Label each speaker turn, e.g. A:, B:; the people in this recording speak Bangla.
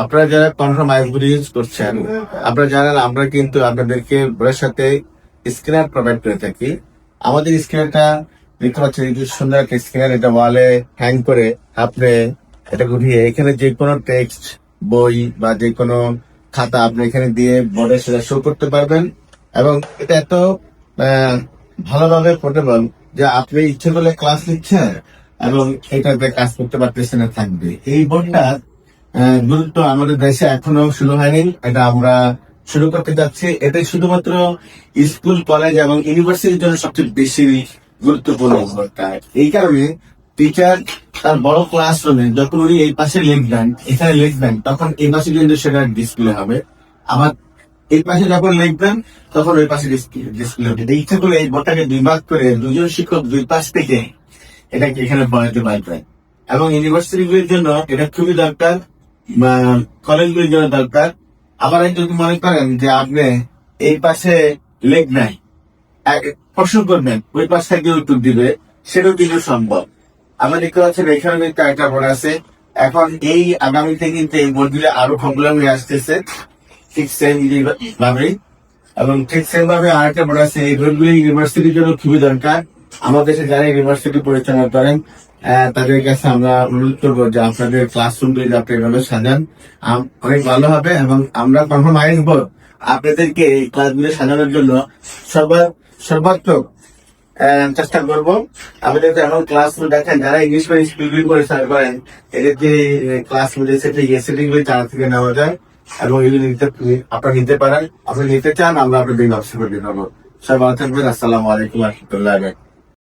A: আপনারা যারা কনফার্ম আইসগুলো ইউজ করছেন, আপনারা জানেন আমরা কিন্তু আপনাদেরকে বইয়ের সাথে স্ক্যানার প্রোভাইড করে থাকি। আমাদের স্ক্যানারটা দেখতে পাচ্ছেন, এই সুন্দর একটা স্ক্যানার এটা ওয়ালে হ্যাং করে আপনি এটা ঘুরিয়ে এখানে যে কোনো টেক্সট বই বা যে কোনো খাতা আপনি এখানে দিয়ে বোর্ডে সেটা শো করতে পারবেন এবং এটা এত ভালোভাবে পোর্টেবল যে আপনি ইচ্ছে করলে ক্লাস নিচ্ছেন এবং এটাতে কাজ করতে পারতেছেন থাকবে। এই বোর্ডটা গুরুত্ব আমাদের দেশে এখনও শুরু হয়নি। এটা আমরা শুরু করতে যাচ্ছি। এটা শুধুমাত্র স্কুল, কলেজ এবং ইউনিভার্সিটির জন্য সবচেয়ে বেশি গুরুত্বপূর্ণ এই কারণে টিচার তার বড় ক্লাসরুমে যখন উনি এই পাশে লিখবেন, এখানে লিখবেন, তখন এই পাশে কিন্তু সেটা ডিসপ্লে হবে। আবার এই পাশে যখন লিখবেন, তখন ওই পাশে ডিসপ্লে হবে। ইচ্ছা করলে এই বোর্ডটাকে দুই ভাগ করে দুজন শিক্ষক দুই পাশ থেকে এটাকে এখানে পড়াতে পারবেন। এবং ইউনিভার্সিটিগুলির জন্য এটা খুবই দরকার। বা কলেজগুলির জন্য দরকার। আবার যদি মনে করেন যে আপনি এই পাশে লেখ নাই। প্রশ্ন করবেন, ওই পাশ থেকে উত্তর দিবে, সেটাও কিন্তু সম্ভব। আমরা দেখতে পাচ্ছেন এখানে একটা বোর্ড আছে। এখন এই আগামীতে কিন্তু এই বোর্ডগুলো আরও পপুলার হয়ে আসতেছে। ঠিক সেম ভাবে। এবং ঠিক সেম ভাবে আরেকটা বোর্ড আছে, এই বোর্ডগুলি ইউনিভার্সিটির জন্য খুবই দরকার। আমাদের দেশে যারা ইউনিভার্সিটি পরিচালনা করেন তাদের কাছে আমরা অনুরোধ করব যে আপনাদের ক্লাসরুম যদি আপনি এভাবে সাজান। অনেক ভালো হবে এবং আমরা কনফার্ম আসব আপনাদেরকে এই ক্লাসগুলো সাজানোর জন্য। সর্বা সর্বাত্মক চেষ্টা করব। আমাদের এখন ক্লাসরুম দেখেন, যারা ইংলিশ মিডিয়াম স্কুলগুলি পরিচালনা করেন, এদের যে ক্লাস মিলে সেটি এসিটি গুলি তারা থেকে নেওয়া যায় এবং এগুলি নিতে, আপনারা নিতে পারেন। আপনি নিতে চান, আমরা আপনাদের ব্যবস্থা করে পারব সবাই ভালো থাকবেন। আসসালামু আলাইকুম রহমতুল্লাহ